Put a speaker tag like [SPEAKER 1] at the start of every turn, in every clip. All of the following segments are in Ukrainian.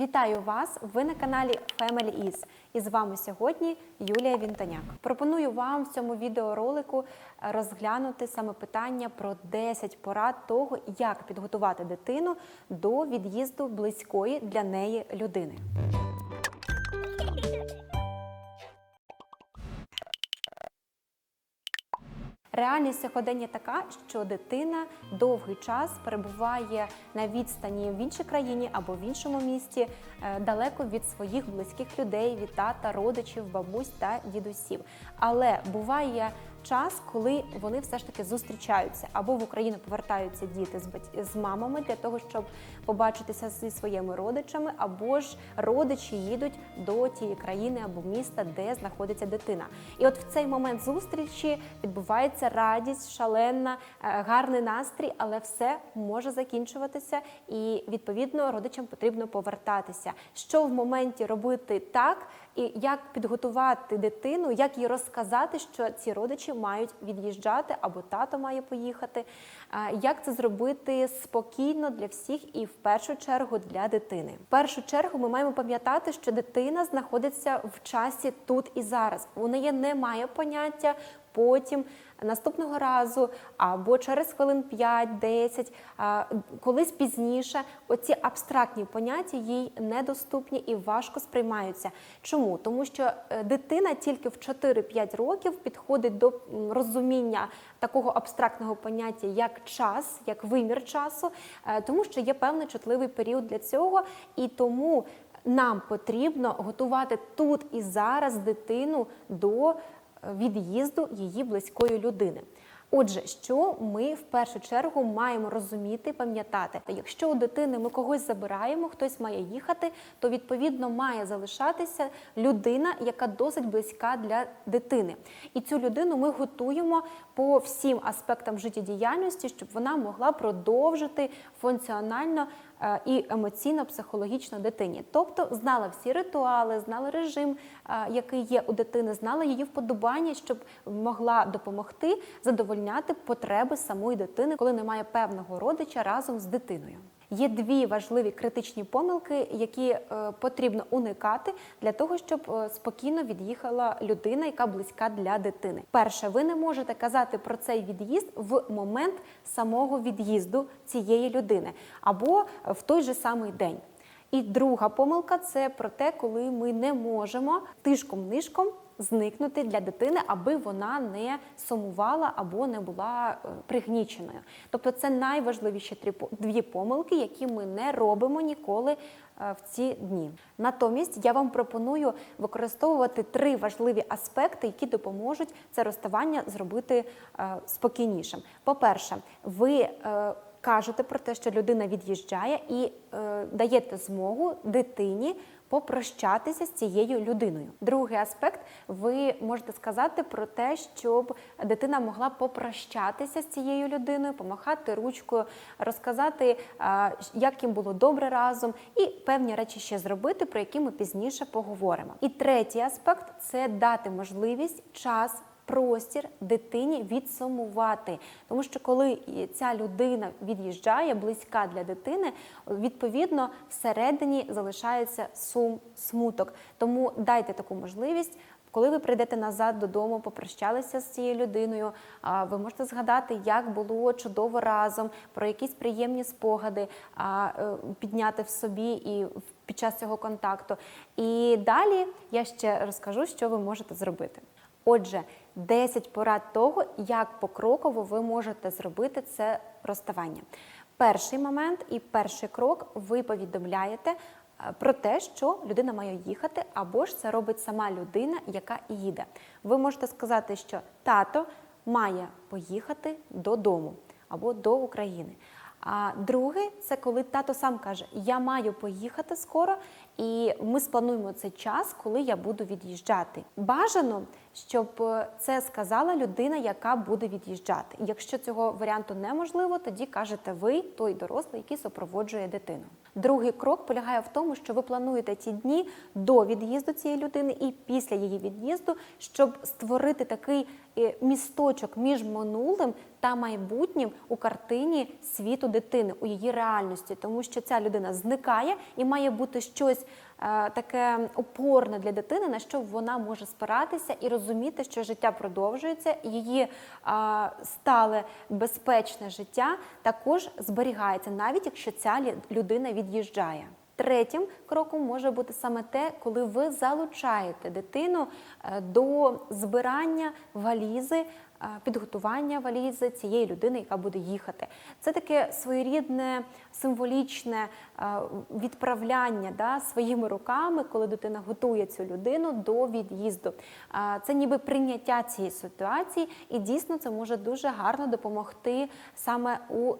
[SPEAKER 1] Вітаю вас! Ви на каналі Family Is. І з вами сьогодні Юлія Вінтоняк. Пропоную вам в цьому відеоролику розглянути саме питання про 10 порад того, як підготувати дитину до від'їзду близької для неї людини. Реальність сьогодення така, що дитина довгий час перебуває на відстані в іншій країні або в іншому місті, е, далеко від своїх близьких людей, від тата, родичів, бабусь та дідусів. Але буває час, коли вони все ж таки зустрічаються або в Україну повертаються діти з бать- з мамами для того, щоб побачитися зі своїми родичами, або ж родичі їдуть до тієї країни або міста, де знаходиться дитина. І от в цей момент зустрічі відбувається радість, шалена, е, гарний настрій, але все може закінчуватися, і відповідно родичам потрібно повертатися. Що в моменті робити так, і як підготувати дитину, як їй розказати, що ці родичі мають від'їжджати, або тато має поїхати. Як це зробити спокійно для всіх і в першу чергу для дитини? В першу чергу ми маємо пам'ятати, що дитина знаходиться в часі тут і зараз. У неї немає поняття потім. Наступного разу або через хвилин 5-10, колись пізніше, оці абстрактні поняття їй недоступні і важко сприймаються. Чому? Тому що е, дитина тільки в 4-5 років підходить до розуміння такого абстрактного поняття, як час, як вимір часу, е, тому що є певний чутливий період для цього, і тому нам потрібно готувати тут і зараз дитину до від'їзду її близької людини. Отже, що ми в першу чергу маємо розуміти, пам'ятати, якщо у дитини ми когось забираємо, хтось має їхати, то відповідно має залишатися людина, яка досить близька для дитини. І цю людину ми готуємо по всім аспектам життєдіяльності, щоб вона могла продовжити функціонально і емоційно-психологічно дитині. Тобто знала всі ритуали, знала режим, е, який є у дитини, знала її вподобання, щоб могла допомогти задовольняти потреби самої дитини, коли немає певного родича разом з дитиною. Є дві важливі критичні помилки, які е, потрібно уникати для того, щоб е, спокійно від'їхала людина, яка близька для дитини. Перше, ви не можете казати про цей від'їзд в момент самого від'їзду цієї людини або в той же самий день. І друга помилка це про те, коли ми не можемо тишком-нишком зникнути для дитини, аби вона не сумувала або не була е, пригніченою. Тобто це найважливіші три дві помилки, які ми не робимо ніколи е, в ці дні. Натомість я вам пропоную використовувати три важливі аспекти, які допоможуть це розставання зробити е, спокійнішим. По-перше, ви кажете про те, що людина від'їжджає, і даєте змогу дитині попрощатися з цією людиною. Другий аспект, ви можете сказати про те, щоб дитина могла попрощатися з цією людиною, помахати ручкою, розказати, як їм було добре разом, і певні речі ще зробити, про які ми пізніше поговоримо. І третій аспект це дати можливість час простір дитині відсумувати. Тому що коли ця людина від'їжджає, близька для дитини, відповідно всередині залишається сум, смуток. Тому дайте таку можливість. Коли ви прийдете назад додому, попрощалися з цією людиною, ви можете згадати, як було чудово разом, про якісь приємні спогади е, підняти в собі і в- під час цього контакту. І далі я ще розкажу, що ви можете зробити. Отже, 10 порад того, як покроково ви можете зробити це розставання. Перший момент і перший крок ви повідомляєте е, про те, що людина має їхати, або ж це робить сама людина, яка їде. Ви можете сказати, що тато має поїхати додому або до України. А друге, це коли тато сам каже: Я маю поїхати скоро, і ми сплануємо цей час, коли я буду від'їжджати. Бажано, щоб е, це сказала людина, яка буде від'їжджати. Якщо цього варіанту неможливо, тоді кажете ви той дорослий, який супроводжує дитину. Другий крок полягає в тому, що ви плануєте ті дні до від'їзду цієї людини і після її від'їзду, щоб створити такий е, місточок між минулим та майбутнім у картині світу дитини, у її реальності, тому що ця людина зникає і має бути щось таке опорне для дитини, на що вона може спиратися і розуміти, що життя продовжується, її е, стале безпечне життя також зберігається, навіть якщо ця людина від'їжджає. Третім кроком може бути саме те, коли ви залучаєте дитину е, до збирання валізи, е, підготування валізи цієї людини, яка буде їхати. Це таке своєрідне символічне е, відправляння да, своїми руками, коли дитина готує цю людину до від'їзду. Е, Це ніби прийняття цієї ситуації, і дійсно це може дуже гарно допомогти саме у е,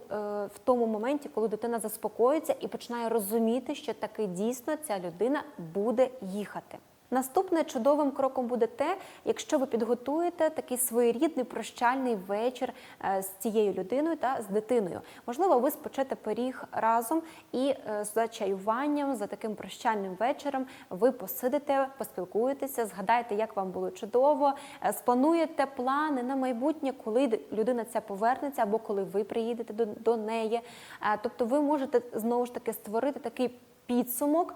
[SPEAKER 1] в тому моменті, коли дитина заспокоїться і починає розуміти, що таки дійсно ця людина буде їхати. Наступне чудовим кроком буде те, якщо ви підготуєте такий своєрідний прощальний вечір е, з цією людиною та з дитиною. Можливо, ви спечете пиріг разом і е, за чаюванням, за таким прощальним вечором ви посидите, поспілкуєтеся, згадаєте, як вам було чудово, е, сплануєте плани на майбутнє, коли людина ця повернеться, або коли ви приїдете до, до неї. Тобто, ви можете знову ж таки створити такий підсумок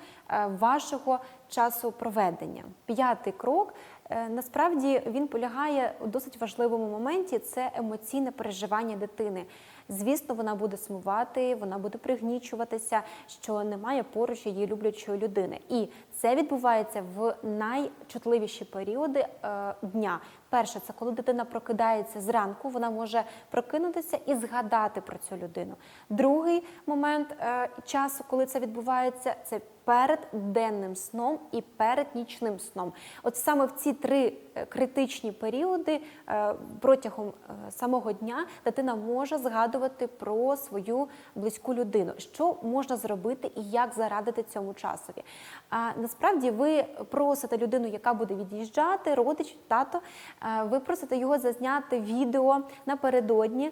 [SPEAKER 1] вашого часу проведення. П'ятий крок е, насправді він полягає у досить важливому моменті це емоційне переживання дитини. Звісно, вона буде сумувати, вона буде пригнічуватися, що немає поруч її люблячої людини. І це відбувається в найчутливіші періоди е, дня. Перше, це коли дитина прокидається зранку, вона може прокинутися і згадати про цю людину. Другий момент е, часу, коли це відбувається, це перед денним сном і перед нічним сном. От саме в ці три е, критичні періоди е, протягом е, самого дня дитина може згадувати про свою близьку людину, що можна зробити і як зарадити цьому часові. А насправді ви просите людину, яка буде від'їжджати, родич, тато, ви просите його зазняти відео напередодні,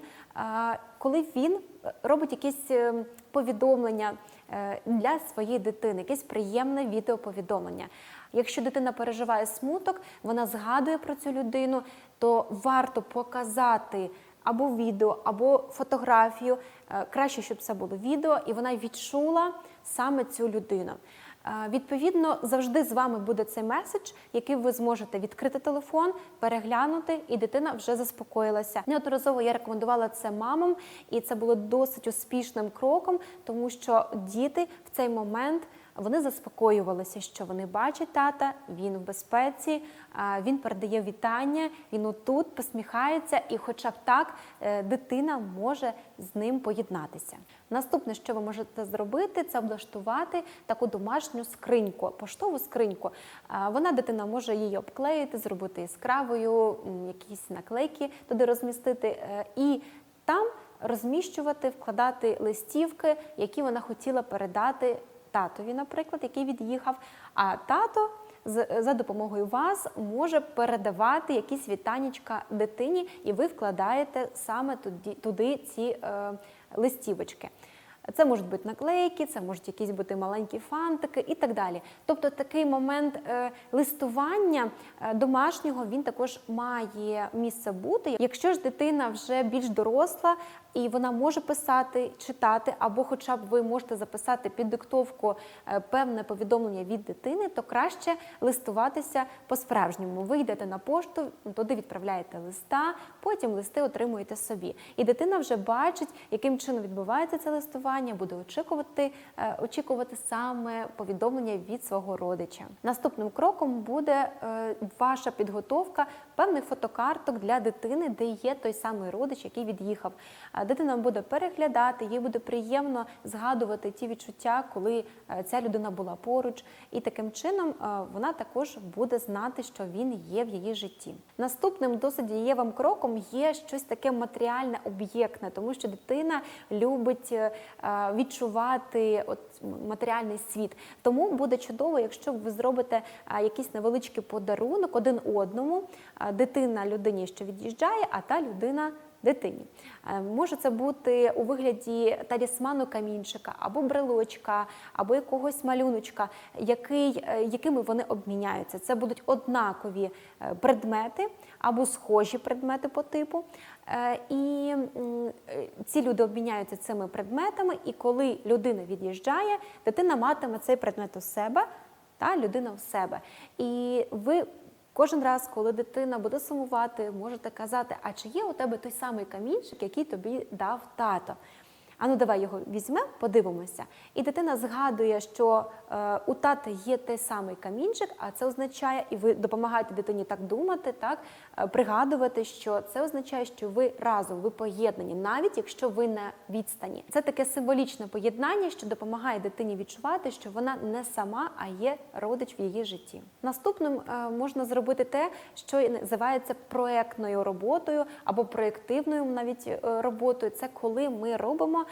[SPEAKER 1] коли він робить якісь е, повідомлення для своєї дитини, якесь приємне відеоповідомлення. Якщо дитина переживає смуток, вона згадує про цю людину, то варто показати або відео, або фотографію. Е, Краще, щоб це було відео, і вона відчула саме цю людину. Відповідно, завжди з вами буде цей меседж, який ви зможете відкрити телефон, переглянути, і дитина вже заспокоїлася. Неодноразово я рекомендувала це мамам, і це було досить успішним кроком, тому що діти в цей момент. Вони заспокоювалися, що вони бачать тата, він в безпеці, він передає вітання, він отут посміхається, і, хоча б так, е, дитина може з ним поєднатися. Наступне, що ви можете зробити, це облаштувати таку домашню скриньку, поштову скриньку. Вона дитина може її обклеїти, зробити яскравою, якісь наклейки туди розмістити. е, І там розміщувати, вкладати листівки, які вона хотіла передати татові, наприклад, який від'їхав. А тато за допомогою вас може передавати якісь вітанічка дитині, і ви вкладаєте саме туди, туди ці е, листівочки. Це можуть бути наклейки, це можуть якісь бути маленькі фантики і так далі. Тобто такий момент е, листування е, домашнього він також має місце бути. Якщо ж дитина вже більш доросла і вона може писати, читати, або хоча б ви можете записати під диктовку е, певне повідомлення від дитини, то краще листуватися по-справжньому. Ви йдете на пошту, туди відправляєте листа, потім листи отримуєте собі. І дитина вже бачить, яким чином відбувається це листування, буде очікувати, е, очікувати саме повідомлення від свого родича. Наступним кроком буде е, ваша підготовка певних фотокарток для дитини, де є той самий родич, який від'їхав. Дитина буде переглядати, їй буде приємно згадувати ті відчуття, коли е, ця людина була поруч, і таким чином е, вона також буде знати, що він є в її житті. Наступним досить дієвим кроком є щось таке матеріальне, об'єктне, тому що дитина любить е, відчувати от матеріальний світ. Тому буде чудово, якщо ви зробите якийсь невеличкий подарунок один одному, дитина людині, що від'їжджає, а та людина дитині. Е, Може це бути у вигляді талісману камінчика, або брелочка, або якогось малюночка, який, е, якими вони обміняються. Це будуть однакові е, предмети або схожі предмети по типу. І ці люди обміняються цими предметами, і коли людина від'їжджає, дитина матиме цей предмет у себе, та людина у себе. І ви кожен раз, коли дитина буде сумувати, можете казати: а чи є у тебе той самий камінчик, який тобі дав тато? Ану, давай його візьмемо, подивимося. І дитина згадує, що е, у тата є той самий камінчик, а це означає, і ви допомагаєте дитині так думати, так е, пригадувати, що це означає, що ви разом, ви поєднані, навіть якщо ви на відстані. Це таке символічне поєднання, що допомагає дитині відчувати, що вона не сама, а є родич в її житті. Наступним е, можна зробити те, що називається проектною роботою або проєктивною навіть е, роботою. Це коли ми робимо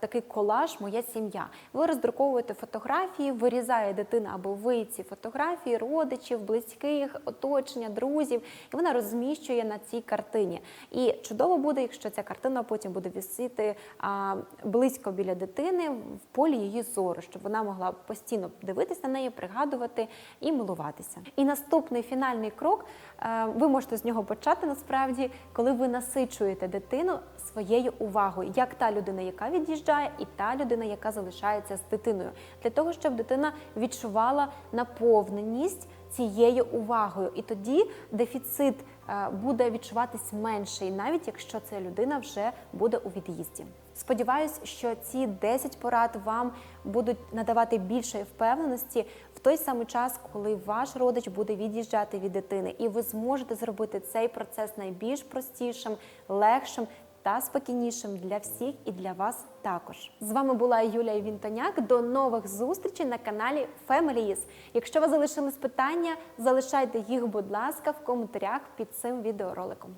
[SPEAKER 1] такий колаж Моя сім'я. Ви роздруковуєте фотографії, вирізає дитина або ви ці фотографії родичів, близьких, оточення, друзів, і вона розміщує на цій картині. І чудово буде, якщо ця картина потім буде висіти а, близько біля дитини в полі її зору, щоб вона могла постійно дивитися на неї, пригадувати і милуватися. І наступний фінальний крок е, ви можете з нього почати насправді, коли ви насичуєте дитину своєю увагою, як та людина, яка від'їжджає, і та людина, яка залишається з дитиною, для того, щоб дитина відчувала наповненість цією увагою, і тоді дефіцит е, буде відчуватись менший, навіть якщо ця людина вже буде у від'їзді. Сподіваюсь, що ці 10 порад вам будуть надавати більшої впевненості в той самий час, коли ваш родич буде від'їжджати від дитини, і ви зможете зробити цей процес найбільш простішим, легшим та спокійнішим для всіх і для вас також. З вами була Юлія Вінтоняк. До нових зустрічей на каналі Families. Якщо ви залишились питання, залишайте їх, будь ласка, в коментарях під цим відеороликом.